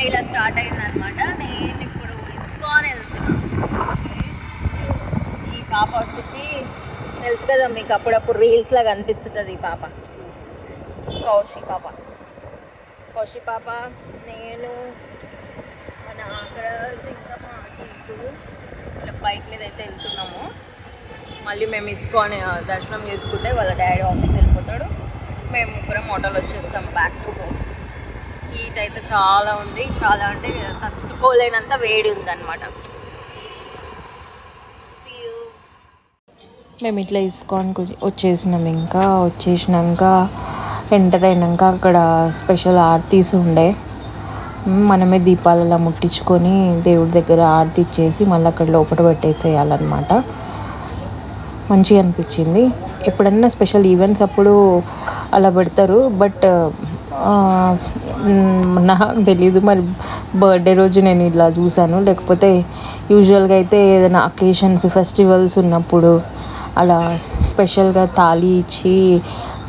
Day ఇలా start అయింది అనమాట నేను ఇప్పుడు ఇస్కాన్ వెళ్తున్నాను ఈ పాప వచ్చేసి తెలుసు కదా మీకు అప్పుడప్పుడు రీల్స్లో కనిపిస్తుంటుంది ఈ పాప. కౌశి పాప. కౌశి పాప నేను మన అక్కడ ఇంకా మా ఆంటీ ఇలా బైక్ మీద అయితే వెళ్తున్నాము. మళ్ళీ మేము ఇస్కాన్ దర్శనం చేసుకుంటే వాళ్ళ డాడీ ఆఫీస్ వెళ్ళిపోతాడు. మేము ముగ్గురం హోటల్ వచ్చేస్తాం బ్యాక్ టు హోమ్ హీట్ అయితే చాలా ఉంది. చాలా అంటే తట్టుకోలేనంత వేడి ఉందన్నమాట. మేము ఇట్లా ఇస్కాన్కి వచ్చేసినాం ఇంకా. వచ్చేసినాక ఎంటర్ అయినాక అక్కడ స్పెషల్ ఆర్తీస్ ఉండే. మనమే దీపాలలో ముట్టించుకొని దేవుడి దగ్గర ఆర్తి ఇచ్చేసి మళ్ళీ అక్కడ లోపల పెట్టేసేయాలన్నమాట. మంచిగా అనిపించింది. ఎప్పుడన్నా స్పెషల్ ఈవెంట్స్ అప్పుడు అలా పెడతారు. బట్ నాకు తెలియదు మరి బర్త్డే రోజు నేను ఇలా చూశాను. లేకపోతే యూజువల్గా అయితే ఏదైనా అకేషన్స్ ఫెస్టివల్స్ ఉన్నప్పుడు అలా స్పెషల్గా తాళి ఇచ్చి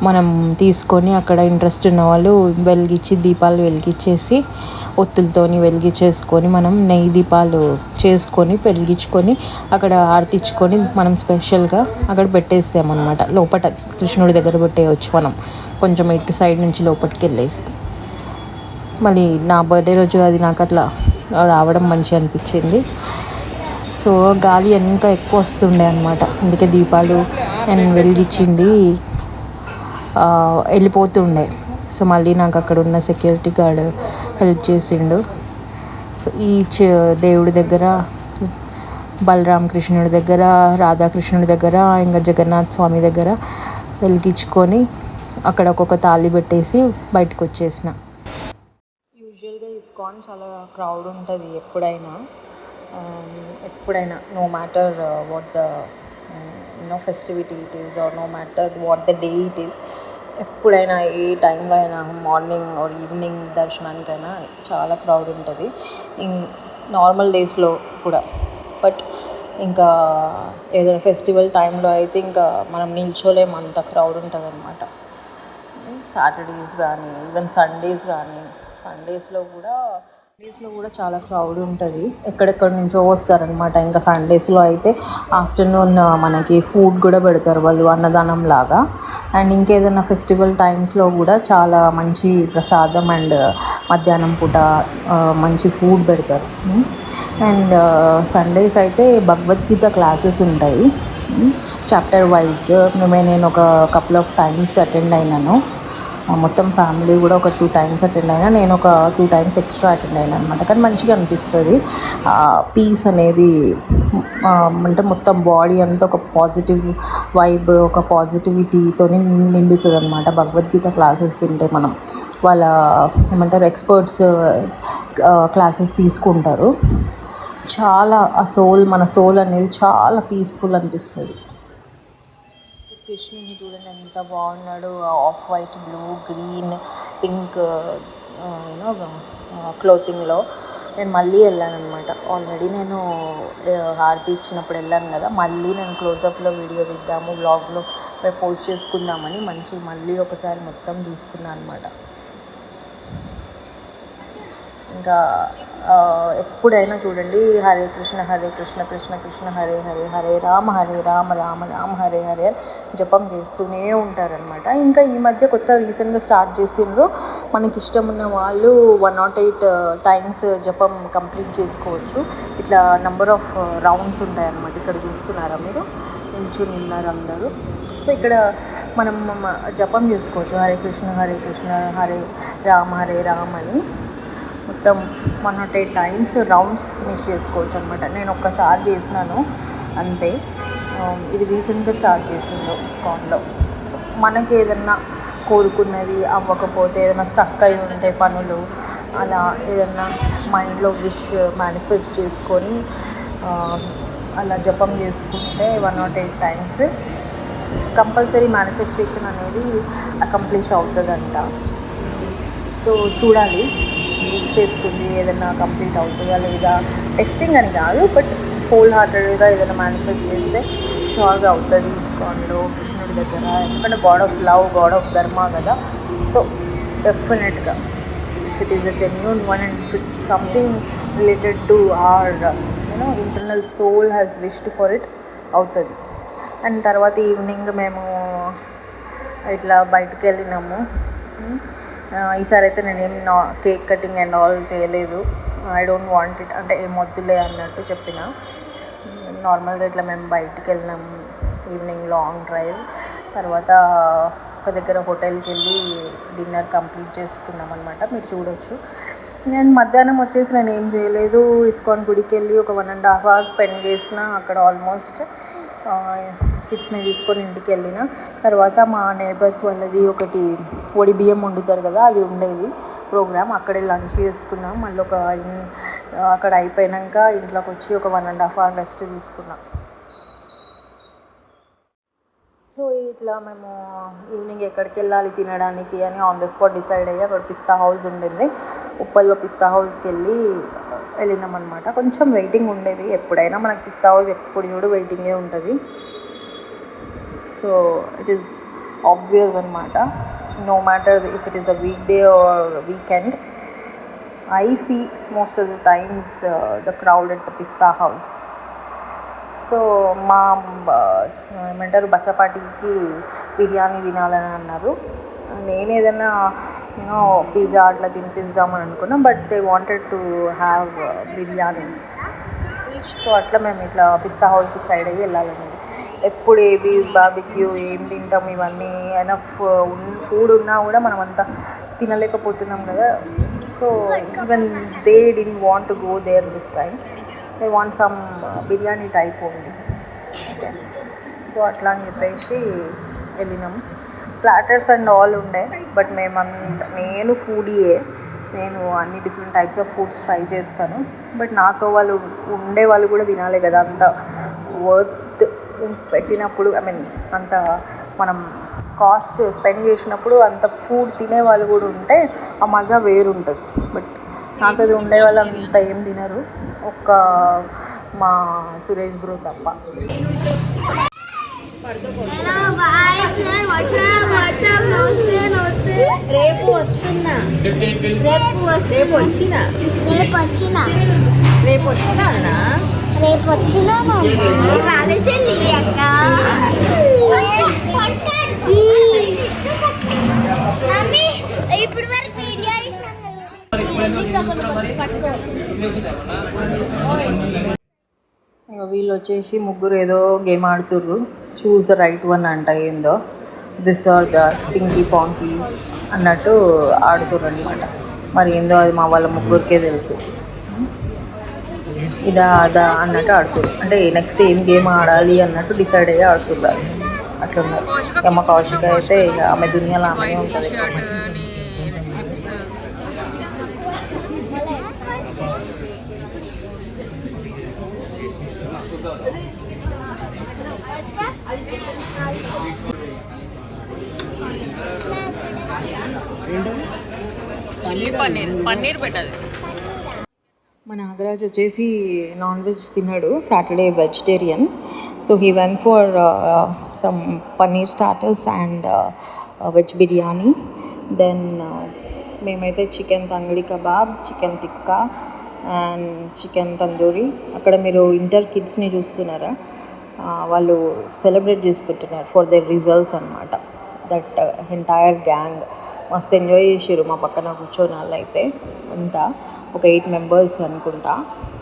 మనం తీసుకొని అక్కడ ఇంట్రెస్ట్ ఉన్న వాళ్ళు వెలిగించి దీపాలు వెలిగించేసి ఒత్తులతోని వెలిగించేసుకొని మనం నెయ్యి దీపాలు చేసుకొని వెలిగించుకొని అక్కడ ఆర్తిచ్చుకొని మనం స్పెషల్గా అక్కడ పెట్టేసామన్నమాట లోపల కృష్ణుడి దగ్గర పెట్టేయచ్చు మనం. కొంచెం ఇటు సైడ్ నుంచి లోపలికి వెళ్ళేసి. మళ్ళీ నా బర్త్డే రోజు అది నాకు అట్లా రావడం మంచిగా అనిపించింది. సో గాలి ఇంకా ఎక్కువ వస్తుండే అనమాట అందుకే దీపాలు నేను వెలిగించింది వెళ్ళిపోతుండే. సో మళ్ళీ నాకు అక్కడ ఉన్న సెక్యూరిటీ గార్డ్ హెల్ప్ చేసిండు. సో ఈచ్ దేవుడి దగ్గర బలరామ కృష్ణుడి దగ్గర రాధాకృష్ణుడి దగ్గర ఇంకా జగన్నాథ్ స్వామి దగ్గర వెలిగించుకొని అక్కడ ఒక్కొక్క తాళి పెట్టేసి బయటకు వచ్చేసిన. యూజువల్గా ఇస్కాన్ చాలా క్రౌడ్ ఉంటుంది ఎప్పుడైనా. Um, ఎప్పుడైనా no matter what the no festivity it is or no matter what the day it is ఎప్పుడైనా ఏ టైంలో అయినా మార్నింగ్ ఆర్ ఈవినింగ్ దర్శనానికైనా చాలా క్రౌడ్ ఉంటుంది. ఇన్ నార్మల్ డేస్లో కూడా. బట్ ఇంకా ఏదైనా ఫెస్టివల్ టైంలో అయితే ఇంకా మనం నిల్చోలేము అంత క్రౌడ్ ఉంటుంది అనమాట సాటర్డేస్ కానీ ఈవెన్ సండేస్ కానీ సండేస్లో కూడా ప్లేస్లో కూడా చాలా క్రౌడ్ ఉంటుంది. ఎక్కడెక్కడ నుంచో వస్తారనమాట ఇంకా సండేస్లో అయితే ఆఫ్టర్నూన్ మనకి ఫుడ్ కూడా పెడతారు వాళ్ళు అన్నదానం లాగా. అండ్ ఇంకేదైనా ఫెస్టివల్ టైమ్స్లో కూడా చాలా మంచి ప్రసాదం అండ్ మధ్యాహ్నం పూట మంచి ఫుడ్ పెడతారు. అండ్ సండేస్ అయితే భగవద్గీత క్లాసెస్ ఉంటాయి. చాప్టర్ వైజ్ మేము నేను ఒక కపుల్ ఆఫ్ టైమ్స్ అటెండ్ అయినాను. మొత్తం ఫ్యామిలీ కూడా ఒక టూ టైమ్స్ అటెండ్ అయినా నేను ఒక టూ టైమ్స్ ఎక్స్ట్రా అటెండ్ అయినా అనమాట కానీ మంచిగా అనిపిస్తుంది. పీస్ అనేది అంటే మొత్తం బాడీ అంతా ఒక పాజిటివ్ వైబ్ ఒక పాజిటివిటీతో నిండుతుంది అనమాట భగవద్గీత క్లాసెస్ వింటే మనం. వాళ్ళ ఏమంటారు ఎక్స్పర్ట్స్ క్లాసెస్ తీసుకుంటారు. చాలా ఆ సోల్ మన సోల్ అనేది చాలా పీస్ఫుల్ అనిపిస్తుంది. కృష్ణుని చూడండి ఎంత బాగున్నాడు. Off white blue green pink you know క్లోతింగ్లో నేను మళ్ళీ వెళ్ళాను అనమాట ఆల్రెడీ నేను హారతి ఇచ్చినప్పుడు వెళ్ళాను కదా. మళ్ళీ నేను క్లోజప్లో వీడియో తీద్దాము బ్లాగ్లో పోస్ట్ చేసుకుందామని మంచి మళ్ళీ ఒకసారి మొత్తం తీసుకున్నాను అనమాట ఇంకా ఎప్పుడైనా చూడండి హరే కృష్ణ హరే కృష్ణ కృష్ణ కృష్ణ హరే హరే హరే రామ హరే రామ రామ రామ హరే హరే అని జపం చేస్తూనే ఉంటారనమాట ఇంకా ఈ మధ్య కొత్త రీసెంట్గా స్టార్ట్ చేసిండ్రు. మనకి ఇష్టం ఉన్న వాళ్ళు వన్ నాట్ ఎయిట్ టైమ్స్ జపం కంప్లీట్ చేసుకోవచ్చు. ఇట్లా నెంబర్ ఆఫ్ రౌండ్స్ ఉంటాయన్నమాట. ఇక్కడ చూస్తున్నారా మీరు? నిల్చుని ఉన్నారు అందరూ. సో ఇక్కడ మనం జపం చేసుకోవచ్చు. హరే కృష్ణ హరే కృష్ణ హరే రామ హరే రామ్ అని. మొత్తం one nought eight times rounds finish చేసుకోవచ్చు అనమాట నేను ఒక్కసారి చేసినాను అంతే. Um, ఇది రీసెంట్గా స్టార్ట్ చేసిందో ఇస్కాన్లో. సో మనకి ఏదన్నా కోరుకున్నది అవ్వకపోతే ఏదైనా స్టక్ అయి ఉంటే పనులు అలా ఏదన్నా మైండ్లో విష్ మేనిఫెస్ట్ చేసుకొని um, అలా జపం చేసుకుంటే one nought eight times compulsory manifestation అనేది అకంప్లిష్ అవుతుందంట. సో చూడాలి. యూస్ చేసుకుంది ఏదైనా కంప్లీట్ అవుతుందా లేదా? టెస్టింగ్ అని కాదు బట్ హోల్ హార్టెడ్గా ఏదైనా మేనిఫెస్ట్ చేస్తే షోర్గా అవుతుంది ఇస్కాన్లో కృష్ణుడి దగ్గర ఎందుకంటే god of love god of dharma కదా. సో డెఫినెట్గా if it is a genuine one and if it's something related to or you know internal soul has wished for it అవుతుంది. And తర్వాత ఈవినింగ్ మేము ఇట్లా బయటికి వెళ్ళినాము. Hmm? ఈసారి అయితే నేనేం నా కేక్ కటింగ్ అండ్ ఆల్ చేయలేదు. ఐ డోంట్ వాంట్ ఇట్ అంటే ఏం వద్దులే అన్నట్టు చెప్పిన. నార్మల్గా ఇట్లా మేము బయటికి వెళ్ళినాం ఈవినింగ్ లాంగ్ డ్రైవ్ తర్వాత ఒక దగ్గర హోటల్కి వెళ్ళి డిన్నర్ కంప్లీట్ చేసుకున్నాం అనమాట మీరు చూడొచ్చు. నేను మధ్యాహ్నం వచ్చేసి నేను ఏం చేయలేదు. ఇస్కాన్ గుడికి వెళ్ళి ఒక one and half hour spend చేసిన. అక్కడ ఆల్మోస్ట్ కిడ్స్ని తీసుకొని ఇంటికి వెళ్ళిన తర్వాత మా నేబర్స్ వాళ్ళది ఒకటి ఒడి బియ్యం వండుతారు కదా అది ఉండేది ప్రోగ్రామ్ అక్కడే లంచ్ చేసుకున్నాం. మళ్ళీ ఒక అక్కడ అయిపోయాక ఇంట్లోకి వచ్చి ఒక one and half hour rest తీసుకున్నాం. సో ఇట్లా మేము ఈవినింగ్ ఎక్కడికి వెళ్ళాలి తినడానికి అని ఆన్ ద స్పాట్ డిసైడ్ అయ్యి అక్కడ పిస్తా హౌస్ ఉండింది. ఉప్పల్లో పిస్తా హౌస్కి వెళ్ళి వెళ్ళినాం అనమాట కొంచెం వెయిటింగ్ ఉండేది. ఎప్పుడైనా మనకు పిస్తా హౌస్ ఎప్పుడు చూడు వెయిటింగే ఉంటుంది. సో ఇట్ ఈస్ ఆబ్వియస్ అనమాట no matter if it is a week day or weekend I see most of the times the crowd at the Pista House so మా ఏమంటారు బచ్చపాటికి బిర్యానీ తినాలని అన్నారు. నేను ఏదైనా యూనో పిజ్జా అట్లా తినిపిద్దామని అనుకున్నా but they wanted to have biryani. So అట్లా మేము ఇట్లా పిస్తా హౌస్ డిసైడ్ అయ్యి వెళ్ళాలనేది ఎప్పుడు ఏబీస్ బాబిక్యూ ఏం తింటాం ఇవన్నీ ఎనఫ్ ఫుడ్ ఉన్నా కూడా మనం అంతా తినలేకపోతున్నాం కదా. So even they didn't want to go there this time they want some biryani type ఉంది ఓకే సో అట్లా అని చెప్పేసి వెళ్ళినాం. ప్లాటర్స్ అండ్ ఆల్ ఉండే బట్ మేమంత నేను ఫుడీయే నేను అన్ని different types of foods try చేస్తాను. బట్ నాతో వాళ్ళు ఉండే వాళ్ళు కూడా తినాలి కదా అంత వర్త్ పెట్టినప్పుడు ఐ మీన్ అంత మనం కాస్ట్ స్పెండ్ చేసినప్పుడు అంత ఫుడ్ తినే వాళ్ళు కూడా ఉంటే ఆ మజా వేరుంటుంది. బట్ నాతో ఉండే వాళ్ళు అంత ఏం తినరు. ఒక్క మా సురేష్ బ్రో తప్ప. రేపు వస్తున్నా. రేపు వస్తే రేపు వచ్చిన? రేపు వచ్చిన. రేపు వచ్చిన అన్న? రేపు వచ్చిన ఇక వీళ్ళు వచ్చేసి ముగ్గురు ఏదో గేమ్ ఆడుతుర్రు. చూస్ రైట్ వన్ అంట ఏందో. This or the pinky ponky అన్నట్టు ఆడుతుర్రు అనమాట మరి ఏందో అది మా వాళ్ళ ముగ్గురికే తెలుసు. ఇదా అదా అన్నట్టు ఆడుతుర్రు. అంటే నెక్స్ట్ ఏం గేమ్ ఆడాలి అన్నట్టు డిసైడ్ అయ్యి ఆడుతున్నారు అట్లున్నారు. ఇక మా కౌశిక అయితే ఇక ఆమె దునియాలో ఆమె ఉంటుంది. చిల్లీ పన్నీర్ పన్నీర్ పెట్టదు. మా నాగరాజ్ వచ్చేసి నాన్ వెజ్ తిన్నాడు Saturday vegetarian. So he went for some paneer starters and veg biryani. Then మేమైతే chicken tangdi kebab chicken tikka and chicken tandoori. అక్కడ మీరు ఇంటర్ కిడ్స్ని చూస్తున్నారా? వాళ్ళు సెలబ్రేట్ చేసుకుంటున్నారు ఫర్ దర్ రిజల్ట్స్ అనమాట దట్ ఎంటైర్ గ్యాంగ్ మస్తు ఎంజాయ్ చేసారు మా పక్కన కూర్చొని వాళ్ళు అయితే అంతా ఒక ఎయిట్ మెంబర్స్ అనుకుంటా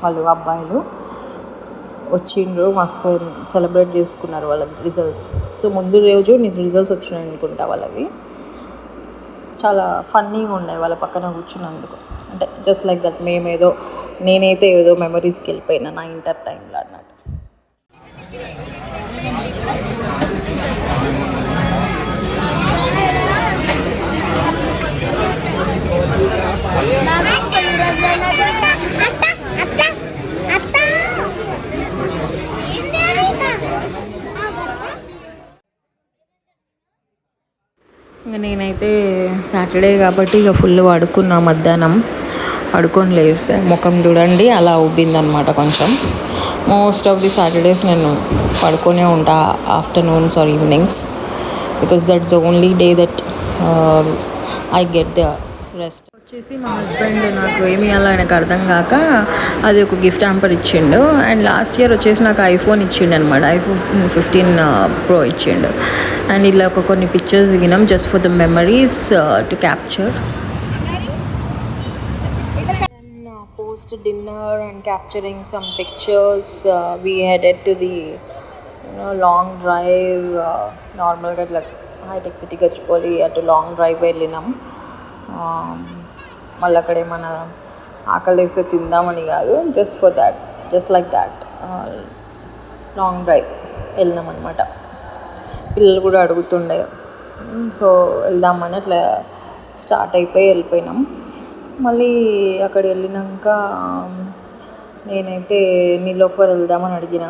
వాళ్ళు అబ్బాయిలు వచ్చిండ్రు మస్తు సెలబ్రేట్ చేసుకున్నారు వాళ్ళ రిజల్ట్స్ సో ముందు రోజు నీకు రిజల్ట్స్ వచ్చినాయి అనుకుంటా వాళ్ళవి. చాలా ఫన్నీగా ఉన్నాయి వాళ్ళ పక్కన కూర్చున్నందుకు. అంటే జస్ట్ లైక్ దట్ మేమేదో నేనైతే ఏదో మెమరీస్కి వెళ్ళిపోయినా నా ఇంటర్ టైంలో నేనైతే సాటర్డే కాబట్టి ఇక ఫుల్ పడుకున్నా మధ్యాహ్నం. పడుకొని లేస్తే ముఖం చూడండి అలా ఉబ్బిందనమాట కొంచెం. మోస్ట్ ఆఫ్ ది సాటర్డేస్ నేను పడుకొనే ఉంటా afternoons or evenings because that's only day that I get the rest వచ్చేసి మా హస్బెండ్ నాకు ఏమి ఇవ్వాలో ఆయనకు అర్థం కాక అది ఒక గిఫ్ట్ హ్యాంపర్ ఇచ్చిండు. అండ్ లాస్ట్ ఇయర్ వచ్చేసి నాకు ఐఫోన్ ఇచ్చిండు అనమాట ఐఫోన్ ఫిఫ్టీన్ ప్రో ఇచ్చిండు. అండ్ ఇలా ఒక కొన్ని pictures దిగినాం just for the memories to capture post dinner and capturing some pictures we headed to the long drive నార్మల్గా ఇట్లా హైటెక్ సిటీ గచ్చిపోలి అటు లాంగ్ డ్రైవ్ వెళ్ళినాం. మళ్ళీ అక్కడ ఏమైనా ఆకలి వేస్తే తిందామని కాదు just for that just like that long drive వెళ్ళినాం అనమాట పిల్లలు కూడా అడుగుతుండే సో వెళ్దామని అట్లా స్టార్ట్ అయిపోయి వెళ్ళిపోయినాం. మళ్ళీ అక్కడ వెళ్ళినాక నేనైతే నీలోఫర్ వెళ్దామని అడిగిన.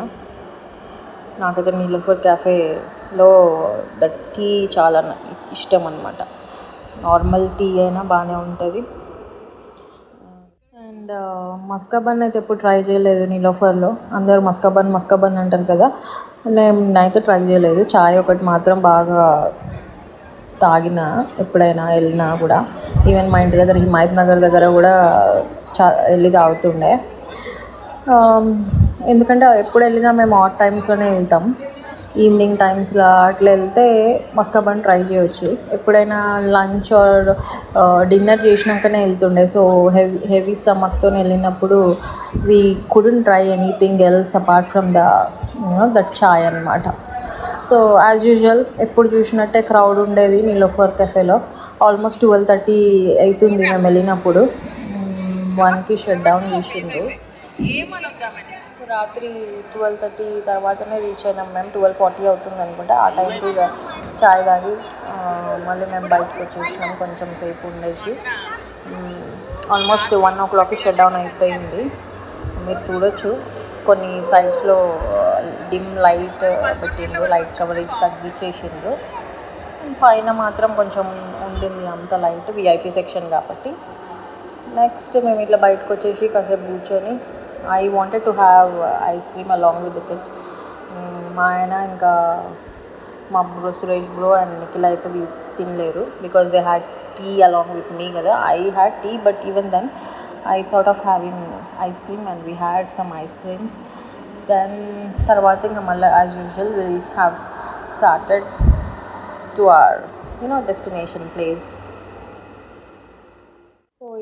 నాకైతే నీలోఫర్ క్యాఫేలో ద టీ చాలా ఇష్టం అనమాట నార్మల్ టీ అయినా బాగానే ఉంటుంది. అండ్ మస్కాబన్ అయితే ఎప్పుడు ట్రై చేయలేదు నీలోఫర్లో అందరూ మస్కాబన్ మస్కాబన్ అంటారు కదా. నేను నేనైతే ట్రై చేయలేదు. చాయ్ ఒకటి మాత్రం బాగా తాగిన ఎప్పుడైనా వెళ్ళినా కూడా. ఈవెన్ మా ఇంటి దగ్గర హిమాయత్ నగర్ దగ్గర కూడా చా వెళ్ళి తాగుతుండే. ఎందుకంటే ఎప్పుడు వెళ్ళినా మేము ఆట్ టైమ్స్లోనే వెళ్తాం. ఈవినింగ్ టైమ్స్లో అట్లా వెళ్తే మస్కాబన్ ట్రై చేయొచ్చు. ఎప్పుడైనా లంచ్ ఆర్ డిన్నర్ చేసినాకనే వెళ్తుండే. సో హెవీ హెవీ స్టమక్తో వెళ్ళినప్పుడు we couldn't try anything else apart from the you know that chai అనమాట సో యాజ్ యూజువల్ ఎప్పుడు చూసినట్టే క్రౌడ్ ఉండేది నీలోఫర్ కెఫేలో ఆల్మోస్ట్ ట్వెల్వ్ థర్టీ అవుతుంది మేము వెళ్ళినప్పుడు. వన్కి షట్ డౌన్ చేసిండ్రు. రాత్రి ట్వెల్వ్ థర్టీ తర్వాతనే రీచ్ అయినాం మేము ట్వెల్వ్ ఫార్టీ అవుతుంది అనుకుంటా. ఆ టైంకి చాయ్ తాగి మళ్ళీ మేము బయటకు వచ్చేసినాం కొంచెం సేపు ఉండేసి. ఆల్మోస్ట్ వన్ ఓ క్లాక్కి షట్ డౌన్ అయిపోయింది. మీరు చూడొచ్చు కొన్ని సైడ్స్లో డిమ్ లైట్ పెట్టిండ్రు లైట్ కవరేజ్ తగ్గించేసిండ్రు. పైన మాత్రం కొంచెం ఉండింది అంత లైట్ విఐపి సెక్షన్ కాబట్టి. నెక్స్ట్ మేము ఇట్లా బయటకు వచ్చేసి కాసేపు కూర్చొని I wanted to have ice cream along with the kids మా ఆయన ఇంకా మా bro Suresh bro and Nikhil అయితే తినలేరు because they had tea along with me కదా. I had tea but even then I thought of having ice cream and we had some ice creams then తర్వాత ఇంకా మళ్ళీ as usual will have started to our you know destination place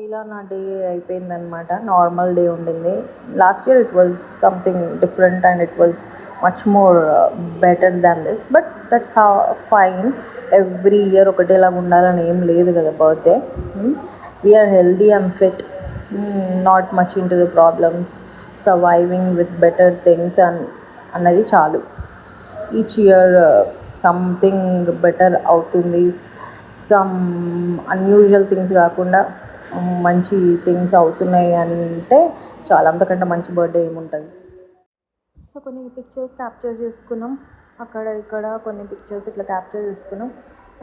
ఇలా నా day అయిపోయిందనమాట normal day ఉండింది. Last year it was something different and it was much more better than this but that's ah fine every year ఒకటేలాగా ఉండాలని ఏం లేదు కదా birthday we are healthy and fit not much into the problems surviving with better things and అన్నది చాలు. Each year something better అవుతుంది. Some unusual things కాకుండా మంచి things అవుతున్నాయి అంటే చాలా అంతకంటే మంచి బర్త్డే ఏముంటుంది. సో కొన్ని పిక్చర్స్ క్యాప్చర్ చేసుకున్నాం. అక్కడ ఇక్కడ కొన్ని పిక్చర్స్ ఇట్లా క్యాప్చర్ చేసుకున్నాం.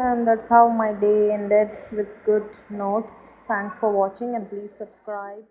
And that's how my day ended with good note thanks for watching and please subscribe